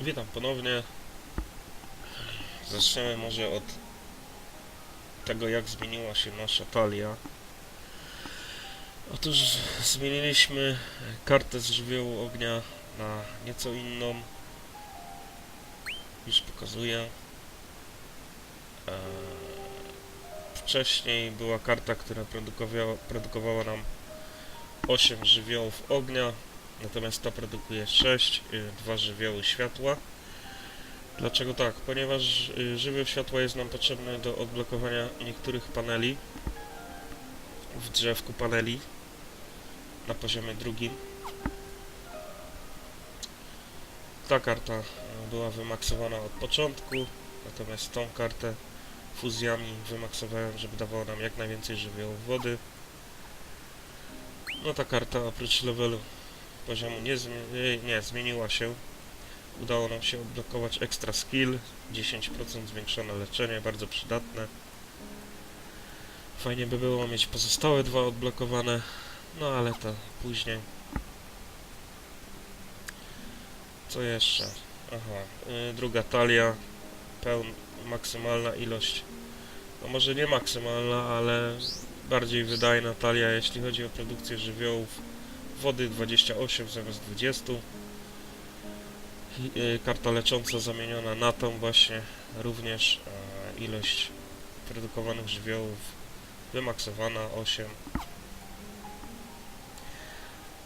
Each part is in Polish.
Witam ponownie. Zaczniemy może od tego, jak zmieniła się nasza talia. Otóż zmieniliśmy kartę z żywiołu ognia na nieco inną. Już pokazuję. Eee, Wcześniej była karta, która produkowała, produkowała nam 8 żywiołów ognia, natomiast ta produkuje 6, y, dwa żywioły światła. Dlaczego tak? Ponieważ y, żywioł światła jest nam potrzebny do odblokowania niektórych paneli w drzewku paneli na poziomie drugim. Ta karta y, była wymaksowana od początku, natomiast tą kartę fuzjami wymaksowałem, żeby dawała nam jak najwięcej żywiołów wody. No ta karta oprócz levelu poziomu nie, zmie- nie zmieniła się. Udało nam się odblokować extra skill, 10% zwiększone leczenie, bardzo przydatne. Fajnie by było mieć pozostałe dwa odblokowane, no ale to później. Co jeszcze? Aha, y, druga talia, pełn, maksymalna ilość, no może nie maksymalna, ale bardziej wydajna talia, jeśli chodzi o produkcję żywiołów. Wody 28 zamiast 20. I, y, Karta lecząca zamieniona na tą właśnie również ilość produkowanych żywiołów wymaksowana 8.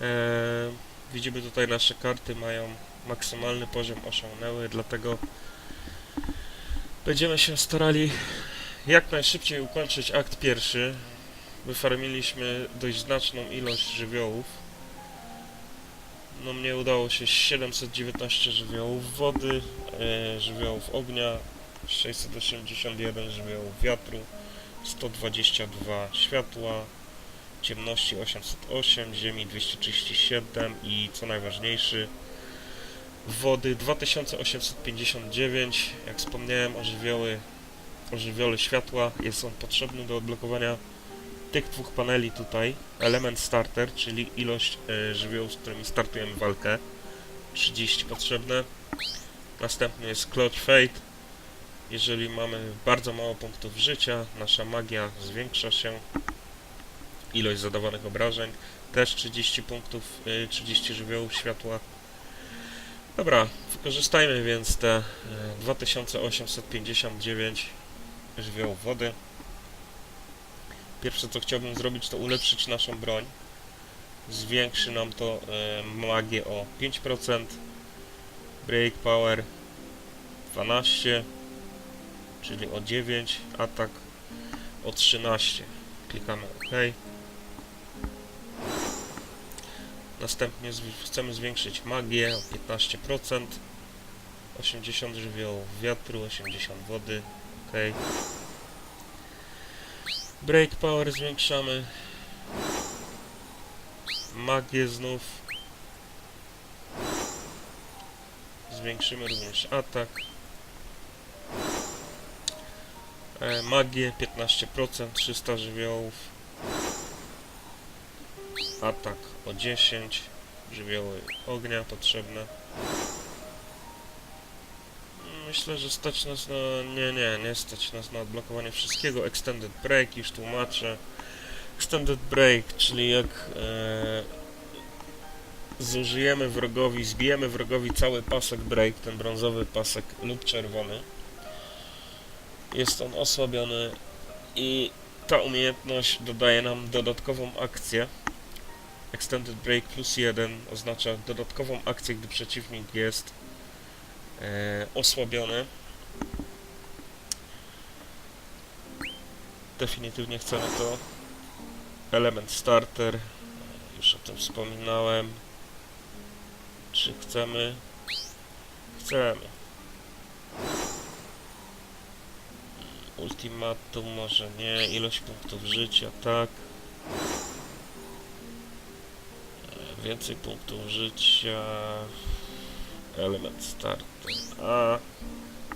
E, widzimy tutaj nasze karty mają maksymalny poziom osiągnęły, dlatego będziemy się starali jak najszybciej ukończyć akt pierwszy. Wyfarmiliśmy dość znaczną ilość żywiołów. No mnie udało się 719 żywiołów wody, e, żywiołów ognia, 681 żywiołów wiatru, 122 światła, ciemności 808, ziemi 237 i co najważniejszy wody 2859. Jak wspomniałem o żywioły, światła, jest on potrzebny do odblokowania tych dwóch paneli tutaj, element starter, czyli ilość e, żywiołów, z którymi startujemy walkę, 30 potrzebne. Następny jest Cloud Fate. Jeżeli mamy bardzo mało punktów życia, nasza magia zwiększa się. Ilość zadawanych obrażeń, też 30 punktów, e, 30 żywiołów światła. Dobra, wykorzystajmy więc te e, 2859 żywiołów wody. Pierwsze co chciałbym zrobić to ulepszyć naszą broń. Zwiększy nam to e, magię o 5%. Break power 12, czyli o 9, atak o 13. Klikamy OK. Następnie chcemy zwiększyć magię o 15%. 80 żywiołów wiatru, 80 wody. OK. Break power zwiększamy. Magię znów. Zwiększymy również atak. E, magię 15%, 300 żywiołów. Atak o 10. Żywioły ognia potrzebne. Myślę, że stać nas na... Nie, nie, nie stać nas na odblokowanie wszystkiego. Extended Break, już tłumaczę. Extended Break, czyli jak e, zużyjemy wrogowi, zbijemy wrogowi cały pasek Break, ten brązowy pasek lub czerwony. Jest on osłabiony i ta umiejętność dodaje nam dodatkową akcję. Extended Break plus 1 oznacza dodatkową akcję, gdy przeciwnik jest osłabiony. Definitywnie chcemy to. Element starter. Już o tym wspominałem. Czy chcemy? Chcemy. Ultimatum może nie. Ilość punktów życia, tak. E, Więcej punktów życia. Element starter. A.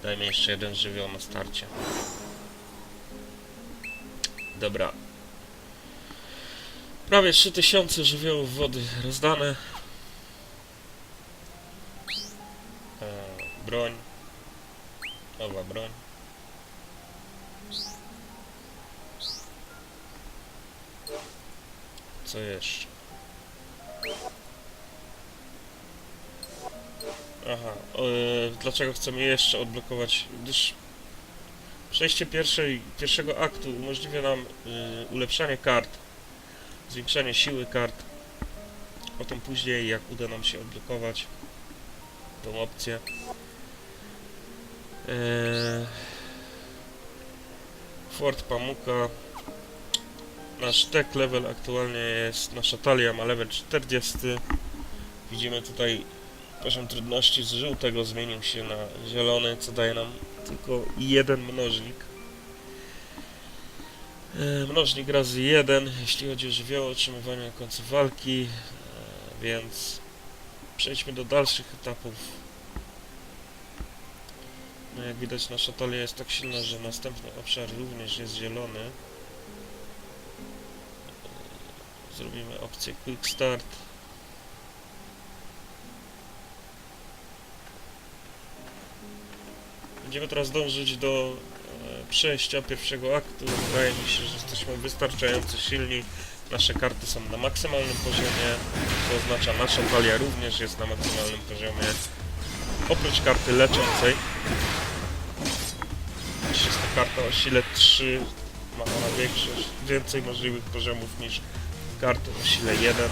Dajmy jeszcze jeden żywioł na starcie. Dobra. Prawie 3000 żywiołów wody rozdane. E, Broń. Nowa broń. Co jeszcze? Aha, e, dlaczego chcemy jeszcze odblokować? Gdyż przejście pierwszej, pierwszego aktu umożliwia nam y, ulepszanie kart, zwiększanie siły kart. Potem później, jak uda nam się odblokować tą opcję. Eee, Fort Pamuka. Nasz tech level aktualnie jest, nasza talia ma level 40. Widzimy tutaj poziom trudności z żółtego zmienił się na zielony, co daje nam tylko jeden mnożnik. E, Mnożnik razy jeden, jeśli chodzi o żywioły, otrzymywanie na końcu walki, e, więc przejdźmy do dalszych etapów. No jak widać nasza talia jest tak silna, że następny obszar również jest zielony. E, Zrobimy opcję Quick Start. Będziemy teraz dążyć do e, przejścia pierwszego aktu. Wydaje mi się, że jesteśmy wystarczająco silni. Nasze karty są na maksymalnym poziomie, to oznacza nasza talia również jest na maksymalnym poziomie. Oprócz karty leczącej. Jest to karta o sile 3. Ma ona większość, więcej możliwych poziomów niż karty o sile 1.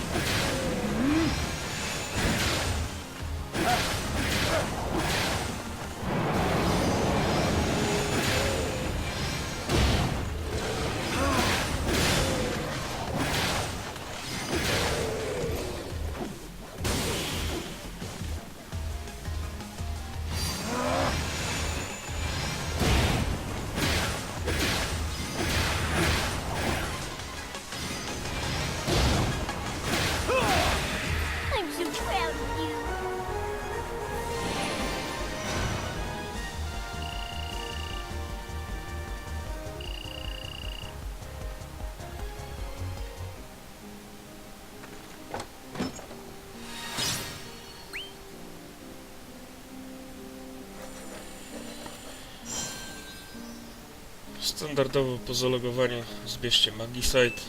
Standardowo po zalogowaniu zbierzcie Magicite.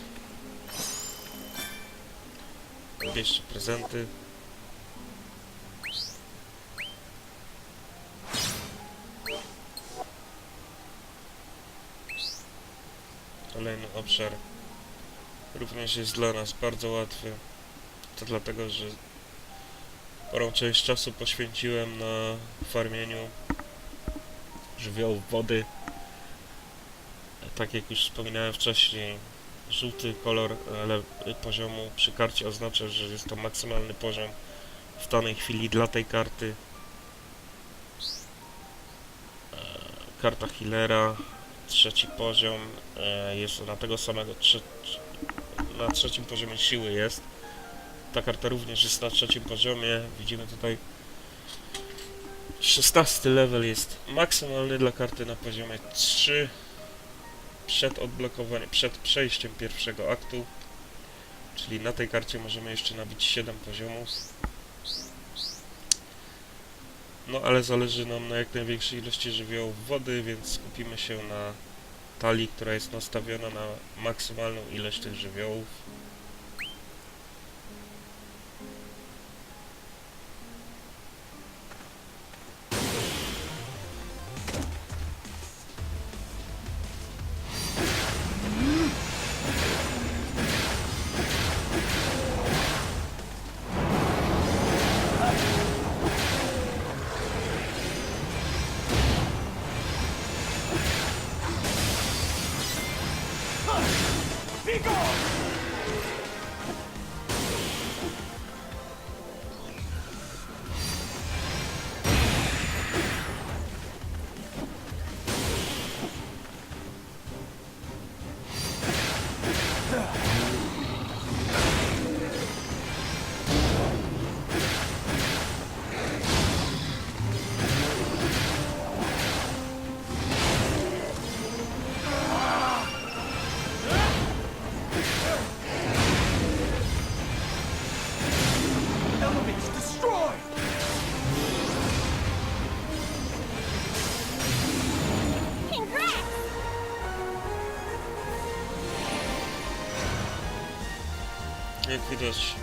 Bierzcie prezenty. Kolejny obszar również jest dla nas bardzo łatwy. To dlatego, że sporą część czasu poświęciłem na farmieniu żywiołów wody. Tak jak już wspominałem wcześniej, żółty kolor ale poziomu przy karcie oznacza, że jest to maksymalny poziom w danej chwili dla tej karty. E, Karta healera, trzeci poziom, e, jest na tego samego, na trzecim poziomie siły jest. Ta karta również jest na trzecim poziomie, widzimy tutaj 16 level jest maksymalny dla karty na poziomie 3 przed odblokowaniem, przed przejściem pierwszego aktu. Czyli na tej karcie możemy jeszcze nabić 7 poziomów. No ale zależy nam na jak największej ilości żywiołów wody, więc skupimy się na talii, która jest nastawiona na maksymalną ilość tych żywiołów. Be gone! Widać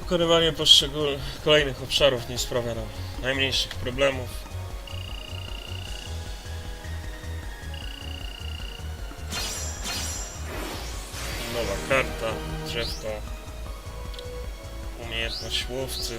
pokonywanie poszczególnych kolejnych obszarów nie sprawia nam najmniejszych problemów. Nowa karta, drzewko, umiejętność łowcy.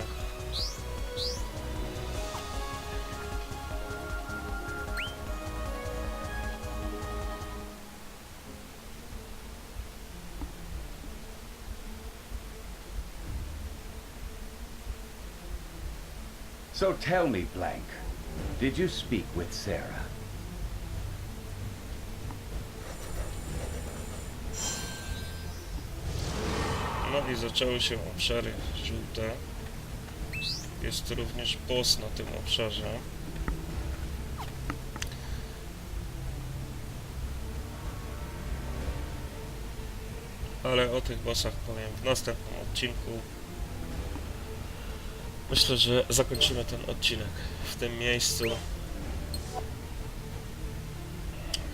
So tell me, Blank, did you speak with Sarah? No i zaczęły się obszary żółte. Jest również boss na tym obszarze. Ale o tych bossach powiem w następnym odcinku. Myślę, że zakończymy ten odcinek w tym miejscu.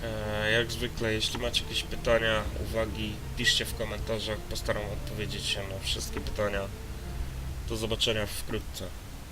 E, Jak zwykle, jeśli macie jakieś pytania, uwagi, piszcie w komentarzach. Postaram odpowiedzieć się na wszystkie pytania. Do zobaczenia wkrótce.